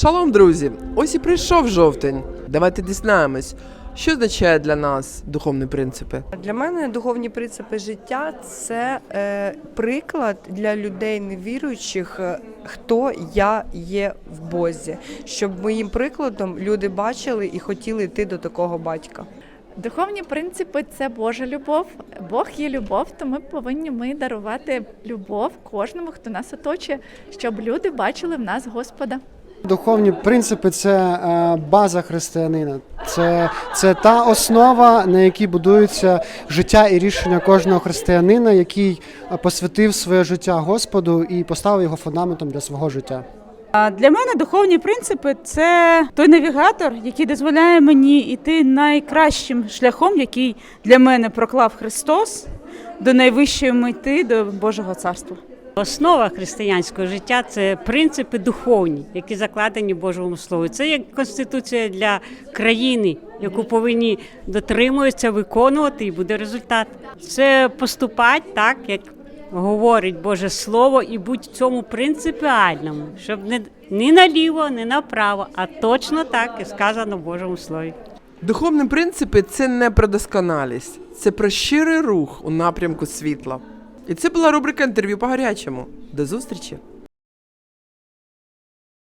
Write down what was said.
Шалом, друзі! Ось і прийшов жовтень. Давайте дізнаємось, що означає для нас духовні принципи. Для мене духовні принципи життя це е, приклад для людей невіруючих, е, хто я є в Бозі, щоб моїм прикладом люди бачили і хотіли йти до такого батька. Духовні принципи це Божа любов. Бог є любов, тому повинні ми дарувати любов кожному, хто нас оточує, щоб люди бачили в нас Господа. Духовні принципи це е, база християнина. Це, це та основа, на якій будується життя і рішення кожного християнина, який е, посвятив своє життя Господу і поставив його фундаментом для свого життя. Для мене духовні принципи це той навігатор, який дозволяє мені йти найкращим шляхом, який для мене проклав Христос до найвищої мети, до Божого царства. Основа християнського життя це принципи духовні, які закладені в Божому Слові. Це як конституція для країни, яку повинні дотримуватися, виконувати, і буде результат. Це поступати так, як говорить Боже Слово, і будь в цьому принципіальному, щоб не ні наліво, ні направо, а точно так, як сказано в Божому Слові. Духовні принципи це не про досконалість, це про щирий рух у напрямку світла. І це була рубрика інтерв'ю по гарячому. До зустрічі!